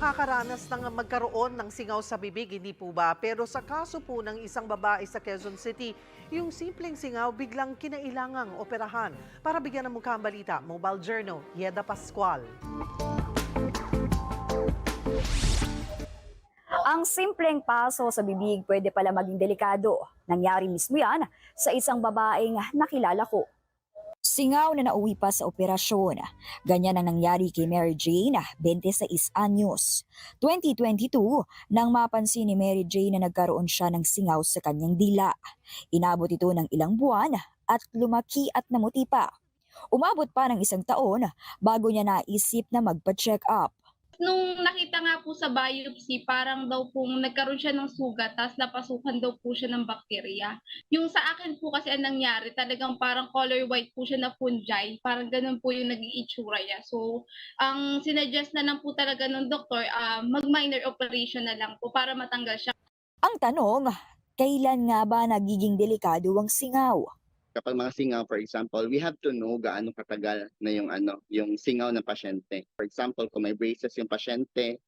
nakakaranas ng magkaroon ng singaw sa bibig, hindi po ba? Pero sa kaso po ng isang babae sa Quezon City, yung simpleng singaw biglang kinailangang operahan. Para bigyan ng mukha ang balita, Mobile Journal, Yeda Pascual. Ang simpleng paso sa bibig pwede pala maging delikado. Nangyari mismo yan sa isang babaeng nakilala ko. Singaw na nauwi pa sa operasyon. Ganyan ang nangyari kay Mary Jane, 26 anyos. 2022, nang mapansin ni Mary Jane na nagkaroon siya ng singaw sa kanyang dila. Inabot ito ng ilang buwan at lumaki at namuti pa. Umabot pa ng isang taon bago niya naisip na magpa-check up. Nung nakita nga po sa biopsy, parang daw pong nagkaroon siya ng sugat, tapos napasukan daw po siya ng bakterya. Yung sa akin po kasi ang nangyari, talagang parang color white po siya na fungi. Parang ganun po yung naging itsura niya. So, ang sinuggest na lang po talaga ng doktor, ah, mag-minor operation na lang po para matanggal siya. Ang tanong, kailan nga ba nagiging delikado ang singaw? Kapag mga singaw, for example, we have to know gaano katagal na yung ano, yung singaw ng pasyente. For example, kung may braces yung pasyente,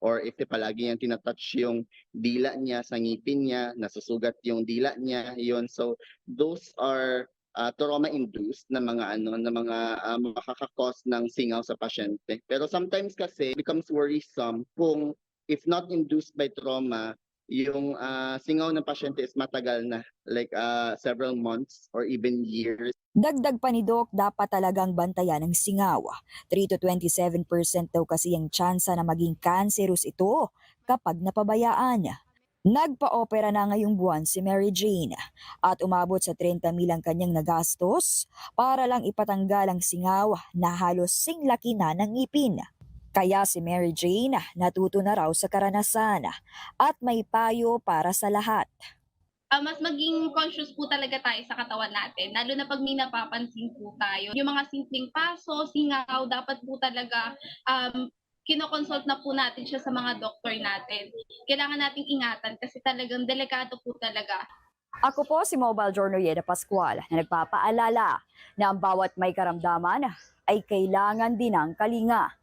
or if palagi niyang tinatouch yung dila niya sa ngipin niya, nasusugat yung dila niya, yun. So, those are uh, trauma-induced na mga ano, na mga uh, makakakos ng singaw sa pasyente. Pero sometimes kasi becomes worrisome kung if not induced by trauma, yung ah, singaw ng pasyente is matagal na, like ah, several months or even years. Dagdag pa ni Doc, dapat talagang bantayan ang singaw. 3 to 27% daw kasi ang tsansa na maging cancerous ito kapag napabayaan. Nagpa-opera na ngayong buwan si Mary Jane at umabot sa 30 mil ang kanyang nagastos para lang ipatanggal ang singaw na halos singlaki na ng ngipin. Kaya si Mary Jane natuto na raw sa karanasan at may payo para sa lahat. Ah, mas maging conscious po talaga tayo sa katawan natin, lalo na pag may napapansin po tayo. Yung mga simpleng paso, singaw, dapat po talaga um, kinoconsult na po natin siya sa mga doktor natin. Kailangan nating ingatan kasi talagang delikado po talaga. Ako po si Mobile Journal Yeda Pascual na nagpapaalala na ang bawat may karamdaman ay kailangan din ng kalinga.